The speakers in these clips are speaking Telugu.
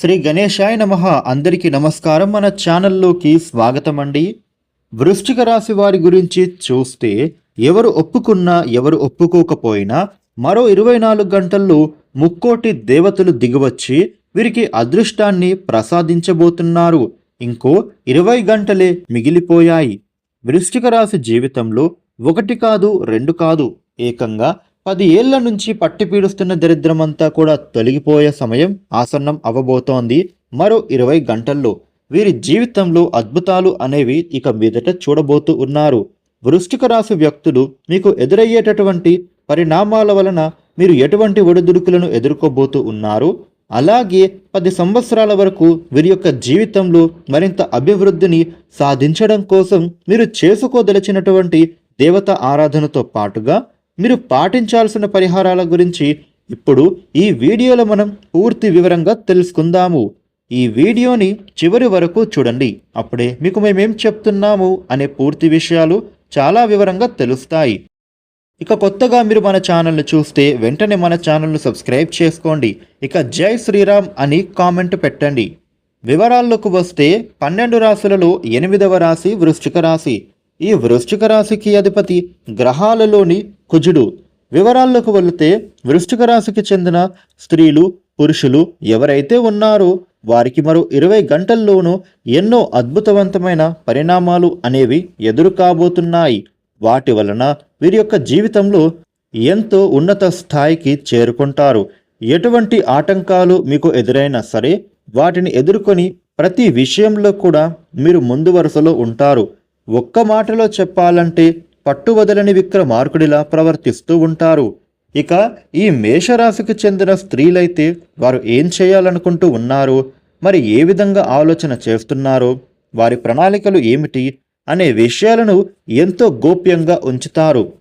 శ్రీ గణేశాయ నమ. అందరికీ నమస్కారం. మన ఛానల్లోకి స్వాగతం అండి వృశ్చిక రాశి వారి గురించి చూస్తే ఎవరు ఒప్పుకున్నా ఎవరు ఒప్పుకోకపోయినా మరో ఇరవై నాలుగు గంటల్లో ముక్కోటి దేవతలు దిగివచ్చి వీరికి అదృష్టాన్ని ప్రసాదించబోతున్నారు. ఇంకో ఇరవై గంటలే మిగిలిపోయాయి. వృశ్చిక రాశి జీవితంలో ఒకటి కాదు రెండు కాదు. ఏకంగా పది ఏళ్ళ నుంచి పట్టి పీడుస్తున్న దరిద్రమంతా కూడా తొలగిపోయే సమయం ఆసన్నం అవ్వబోతోంది. మరో ఇరవై గంటల్లో వీరి జీవితంలో అద్భుతాలు అనేవి ఇక మీదట చూడబోతూ ఉన్నారు. వృష్టిక రాశి వ్యక్తులు మీకు ఎదురయ్యేటటువంటి పరిణామాల వలన మీరు ఎటువంటి ఒడిదుడుకులను ఎదుర్కోబోతూ ఉన్నారు? అలాగే పది సంవత్సరాల వరకు వీరి యొక్క జీవితంలో మరింత అభివృద్ధిని సాధించడం కోసం మీరు చేసుకోదలిచినటువంటి దేవత ఆరాధనతో పాటుగా మీరు పాటించాల్సిన పరిహారాల గురించి ఇప్పుడు ఈ వీడియోలో మనం పూర్తి వివరంగా తెలుసుకుందాము. ఈ వీడియోని చివరి వరకు చూడండి. అప్పుడే మీకు మేమేం చెప్తున్నాము అనే పూర్తి విషయాలు చాలా వివరంగా తెలుస్తాయి. ఇక కొత్తగా మీరు మన ఛానల్ను చూస్తే వెంటనే మన ఛానల్ను సబ్స్క్రైబ్ చేసుకోండి. ఇక జై శ్రీరామ్ అని కామెంట్ పెట్టండి. వివరాల్లోకి వస్తే పన్నెండు రాశులలో ఎనిమిదవ రాశి వృశ్చిక రాశి. ఈ వృశ్చిక రాశికి అధిపతి గ్రహాలలోని కుజుడు. వివరాల్లోకి వెళితే వృశ్చిక రాశికి చెందిన స్త్రీలు పురుషులు ఎవరైతే ఉన్నారో వారికి మరో ఇరవై గంటల్లోనూ ఎన్నో అద్భుతవంతమైన పరిణామాలు అనేవి ఎదురు కాబోతున్నాయి వాటి వలన వీరి యొక్క జీవితంలో ఎంతో ఉన్నత స్థాయికి చేరుకుంటారు. ఎటువంటి ఆటంకాలు మీకు ఎదురైనా సరే వాటిని ఎదుర్కొని ప్రతి విషయంలో కూడా మీరు ముందు వరుసలో ఉంటారు. ఒక్క మాటలో చెప్పాలంటే పట్టువదలని విక్రమార్కుడిలా ప్రవర్తిస్తూ ఉంటారు. ఇక ఈ మేషరాశికి చెందిన స్త్రీలైతే వారు ఏం చేయాలనుకుంటూ ఉన్నారో మరి ఏ విధంగా ఆలోచన చేస్తున్నారో వారి ప్రణాళికలు ఏమిటి అనే విషయాలను ఎంతో గోప్యంగా ఉంచుతారు.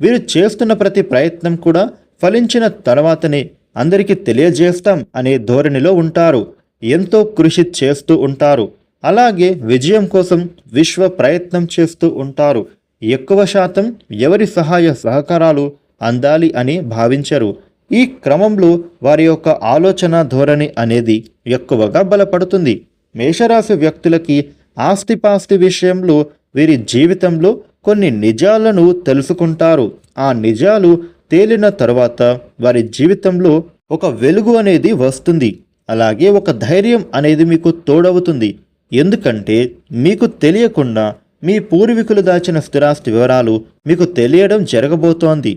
వీరు చేస్తున్న ప్రతి ప్రయత్నం కూడా ఫలించిన తర్వాతనే అందరికీ తెలియజేస్తాం అనే ధోరణిలో ఉంటారు. ఎంతో కృషి చేస్తూ ఉంటారు. అలాగే విజయం కోసం విశ్వ ప్రయత్నం చేస్తూ ఉంటారు. ఎక్కువ శాతం ఎవరి సహాయ సహకారాలు అందాలి అని భావించరు. ఈ క్రమంలో వారి యొక్క ఆలోచన ధోరణి అనేది ఎక్కువగా బలపడుతుంది. మేషరాశి వ్యక్తులకి ఆస్తిపాస్తి విషయంలో వీరి జీవితంలో కొన్ని నిజాలను తెలుసుకుంటారు. ఆ నిజాలు తేలిన తర్వాత వారి జీవితంలో ఒక వెలుగు అనేది వస్తుంది. అలాగే ఒక ధైర్యం అనేది మీకు తోడవుతుంది. ఎందుకంటే మీకు తెలియకుండా మీ పూర్వీకులు దాచిన స్థిరాస్తి వివరాలు మీకు తెలియడం జరగబోతోంది.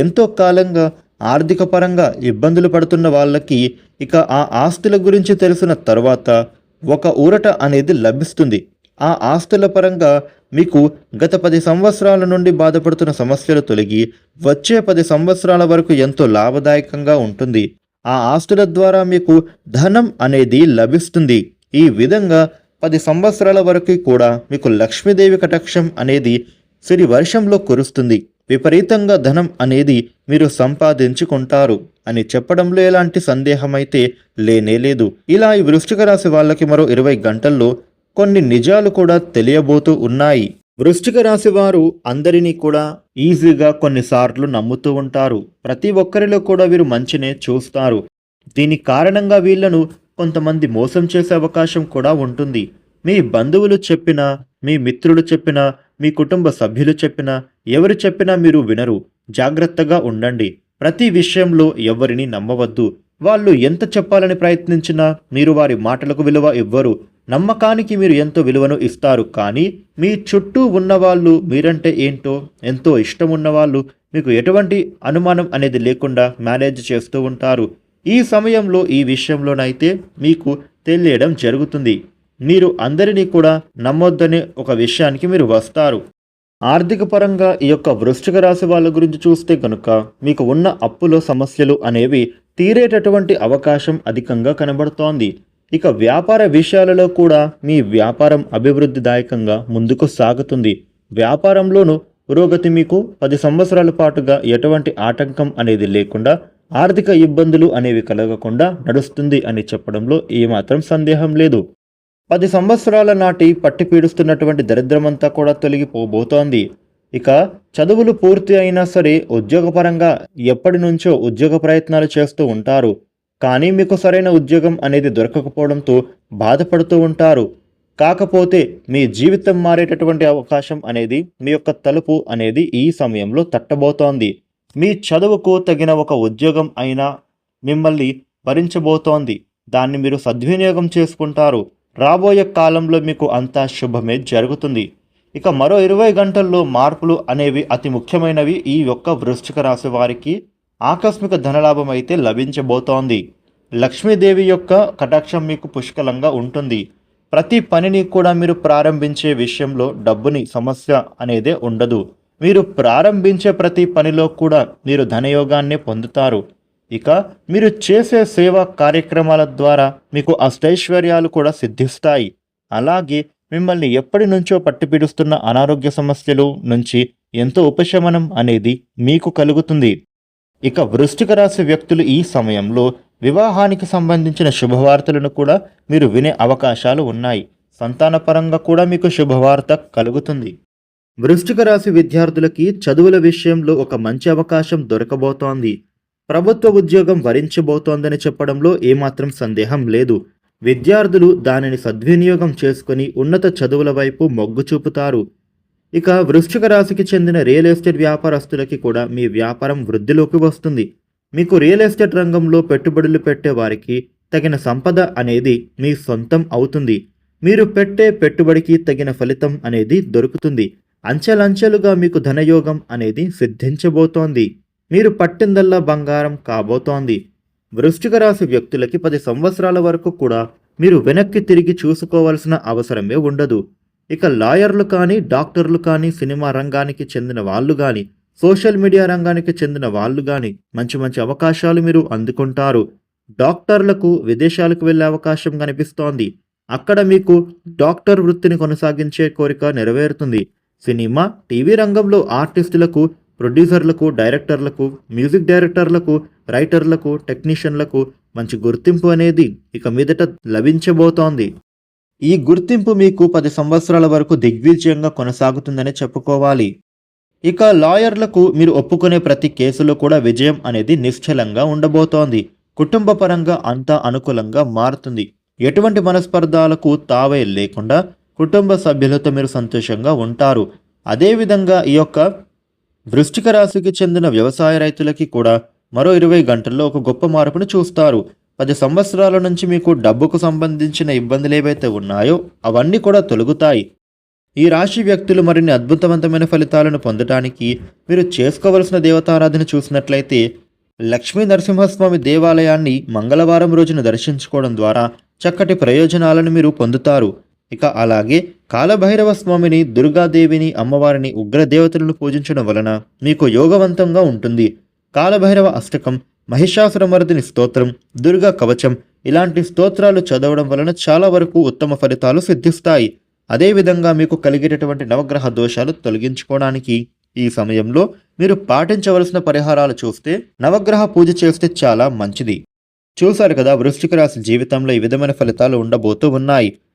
ఎంతో కాలంగా ఆర్థిక పరంగా ఇబ్బందులు పడుతున్న వాళ్ళకి ఇక ఆ ఆస్తుల గురించి తెలిసిన తర్వాత ఒక ఊరట అనేది లభిస్తుంది. ఆ ఆస్తుల పరంగా మీకు గత పది సంవత్సరాల నుండి బాధపడుతున్న సమస్యలు తొలగి వచ్చే పది సంవత్సరాల వరకు ఎంతో లాభదాయకంగా ఉంటుంది. ఆ ఆస్తుల ద్వారా మీకు ధనం అనేది లభిస్తుంది. ఈ విధంగా పది సంవత్సరాల వరకు కూడా మీకు లక్ష్మీదేవి కటాక్షం అనేది సిరి వర్షంలో కురుస్తుంది. విపరీతంగా ధనం అనేది మీరు సంపాదించుకుంటారు అని చెప్పడంలో ఎలాంటి సందేహమైతే లేనేలేదు లేనే లేదు. ఇలా ఈ వృశ్చిక రాశి వాళ్ళకి మరో ఇరవై గంటల్లో కొన్ని నిజాలు కూడా తెలియబోతూ ఉన్నాయి. వృశ్చిక రాశి వారు అందరినీ కూడా ఈజీగా కొన్నిసార్లు నమ్ముతూ ఉంటారు. ప్రతి ఒక్కరిలో కూడా వీరు మంచినే చూస్తారు. దీని కారణంగా వీళ్ళను కొంతమంది మోసం చేసే అవకాశం కూడా ఉంటుంది. మీ బంధువులు చెప్పినా మీ మిత్రులు చెప్పినా మీ కుటుంబ సభ్యులు చెప్పినా ఎవరు చెప్పినా మీరు వినరు. జాగ్రత్తగా ఉండండి. ప్రతి విషయంలో ఎవరిని నమ్మవద్దు. వాళ్ళు ఎంత చెప్పాలని ప్రయత్నించినా మీరు వారి మాటలకు విలువ ఇవ్వరు. నమ్మకానికి మీరు ఎంతో విలువను ఇస్తారు. కానీ మీ చుట్టూ ఉన్నవాళ్ళు మీరంటే ఏంటో ఎంతో ఇష్టం ఉన్నవాళ్ళు మీకు ఎటువంటి అనుమానం అనేది లేకుండా మేనేజ్ చేస్తూ ఉంటారు. ఈ సమయంలో ఈ విషయంలోనైతే మీకు తెలియడం జరుగుతుంది. మీరు అందరినీ కూడా నమ్మొద్దనే ఒక విషయానికి మీరు వస్తారు. ఆర్థిక పరంగా ఈ యొక్క వృశ్చిక రాశి వాళ్ళ గురించి చూస్తే కనుక మీకు ఉన్న అప్పుల సమస్యలు అనేవి తీరేటటువంటి అవకాశం అధికంగా కనబడుతోంది. ఇక వ్యాపార విషయాలలో కూడా మీ వ్యాపారం అభివృద్ధిదాయకంగా ముందుకు సాగుతుంది. వ్యాపారంలోనూ పురోగతి మీకు పది సంవత్సరాల పాటుగా ఎటువంటి ఆటంకం అనేది లేకుండా ఆర్థిక ఇబ్బందులు అనేవి కలగకుండా నడుస్తుంది అని చెప్పడంలో ఏమాత్రం సందేహం లేదు. పది సంవత్సరాల నాటి పట్టి పీడుస్తున్నటువంటి దరిద్రమంతా కూడా తొలగిపోబోతోంది. ఇక చదువులు పూర్తి అయినా సరే ఉద్యోగపరంగా ఎప్పటి నుంచో ఉద్యోగ ప్రయత్నాలు చేస్తూ ఉంటారు. కానీ మీకు సరైన ఉద్యోగం అనేది దొరకకపోవడంతో బాధపడుతూ ఉంటారు. కాకపోతే మీ జీవితం మారేటటువంటి అవకాశం అనేది మీ యొక్క తలుపు అనేది ఈ సమయంలో తట్టబోతోంది. మీ చదువుకు తగిన ఒక ఉద్యోగం అయినా మిమ్మల్ని భరించబోతోంది. దాన్ని మీరు సద్వినియోగం చేసుకుంటారు. రాబోయే కాలంలో మీకు అంతా శుభమే జరుగుతుంది. ఇక మరో ఇరవై గంటల్లో మార్పులు అనేవి అతి ముఖ్యమైనవి. ఈ యొక్క వృశ్చిక రాశి వారికి ఆకస్మిక ధనలాభం అయితే లభించబోతోంది. లక్ష్మీదేవి యొక్క కటాక్షం మీకు పుష్కలంగా ఉంటుంది. ప్రతి పనిని కూడా మీరు ప్రారంభించే విషయంలో డబ్బుని సమస్య అనేదే ఉండదు. మీరు ప్రారంభించే ప్రతి పనిలో కూడా మీరు ధనయోగాన్ని పొందుతారు. ఇక మీరు చేసే సేవా కార్యక్రమాల ద్వారా మీకు అష్టైశ్వర్యాలు కూడా సిద్ధిస్తాయి. అలాగే మిమ్మల్ని ఎప్పటి నుంచో పట్టిపిడుస్తున్న అనారోగ్య సమస్యలు నుంచి ఎంతో ఉపశమనం అనేది మీకు కలుగుతుంది. ఇక వృష్టిక రాశి వ్యక్తులు ఈ సమయంలో వివాహానికి సంబంధించిన శుభవార్తలను కూడా మీరు వినే అవకాశాలు ఉన్నాయి. సంతానపరంగా కూడా మీకు శుభవార్త కలుగుతుంది. వృశ్చిక రాశి విద్యార్థులకి చదువుల విషయంలో ఒక మంచి అవకాశం దొరకబోతోంది. ప్రభుత్వ ఉద్యోగం వరించబోతోందని చెప్పడంలో ఏమాత్రం సందేహం లేదు. విద్యార్థులు దానిని సద్వినియోగం చేసుకుని ఉన్నత చదువుల వైపు మొగ్గు చూపుతారు. ఇక వృశ్చిక రాశికి చెందిన రియల్ ఎస్టేట్ వ్యాపారస్తులకి కూడా మీ వ్యాపారం వృద్ధిలోకి వస్తుంది. మీకు రియల్ ఎస్టేట్ రంగంలో పెట్టుబడులు పెట్టే వారికి తగిన సంపద అనేది మీ సొంతం అవుతుంది. మీరు పెట్టే పెట్టుబడికి తగిన ఫలితం అనేది దొరుకుతుంది. అంచెలంచెలుగా మీకు ధనయోగం అనేది సిద్ధించబోతోంది. మీరు పట్టిందల్లా బంగారం కాబోతోంది. వృష్టిక రాశి వ్యక్తులకి పది సంవత్సరాల వరకు కూడా మీరు వెనక్కి తిరిగి చూసుకోవాల్సిన అవసరమే ఉండదు. ఇక లాయర్లు కానీ డాక్టర్లు కానీ సినిమా రంగానికి చెందిన వాళ్ళు కానీ సోషల్ మీడియా రంగానికి చెందిన వాళ్ళు కానీ మంచి మంచి అవకాశాలు మీరు అందుకుంటారు. డాక్టర్లకు విదేశాలకు వెళ్ళే అవకాశం కనిపిస్తోంది. అక్కడ మీకు డాక్టర్ వృత్తిని కొనసాగించే కోరిక నెరవేరుతుంది. సినిమా టీవీ రంగంలో ఆర్టిస్టులకు ప్రొడ్యూసర్లకు డైరెక్టర్లకు మ్యూజిక్ డైరెక్టర్లకు రైటర్లకు టెక్నీషియన్లకు మంచి గుర్తింపు అనేది ఇక మీదట లభించబోతోంది. ఈ గుర్తింపు మీకు పది సంవత్సరాల వరకు దిగ్విజయంగా కొనసాగుతుందని చెప్పుకోవాలి. ఇక లాయర్లకు మీరు ఒప్పుకునే ప్రతి కేసులో కూడా విజయం అనేది నిశ్చలంగా ఉండబోతోంది. కుటుంబ పరంగా అంతా అనుకూలంగా మారుతుంది. ఎటువంటి మనస్పర్ధాలకు తావే లేకుండా కుటుంబ సభ్యులతో మీరు సంతోషంగా ఉంటారు. అదేవిధంగా ఈ యొక్క వృష్టిక రాశికి చెందిన వ్యవసాయ రైతులకి కూడా మరో ఇరవై గంటల్లో ఒక గొప్ప మార్పును చూస్తారు. పది సంవత్సరాల నుంచి మీకు డబ్బుకు సంబంధించిన ఇబ్బందులు ఏవైతే ఉన్నాయో అవన్నీ కూడా తొలగుతాయి. ఈ రాశి వ్యక్తులు మరిన్ని అద్భుతవంతమైన ఫలితాలను పొందటానికి మీరు చేసుకోవలసిన దేవతారాధన చూసినట్లయితే లక్ష్మీ నరసింహస్వామి దేవాలయాన్ని మంగళవారం రోజున దర్శించుకోవడం ద్వారా చక్కటి ప్రయోజనాలను మీరు పొందుతారు. ఇక అలాగే కాలభైరవ స్వామిని దుర్గాదేవిని అమ్మవారిని ఉగ్రదేవతలను పూజించడం వలన మీకు యోగవంతంగా ఉంటుంది. కాలభైరవ అష్టకం మహిషాసురమర్దిని స్తోత్రం దుర్గా కవచం ఇలాంటి స్తోత్రాలు చదవడం వలన చాలా వరకు ఉత్తమ ఫలితాలు సిద్ధిస్తాయి. అదేవిధంగా మీకు కలిగేటటువంటి నవగ్రహ దోషాలు తొలగించుకోవడానికి ఈ సమయంలో మీరు పాటించవలసిన పరిహారాలు చూస్తే నవగ్రహ పూజ చేస్తే చాలా మంచిది. చూశారు కదా వృశ్చిక రాశి జీవితంలో ఈ విధమైన ఫలితాలు ఉండబోతూ ఉన్నాయి.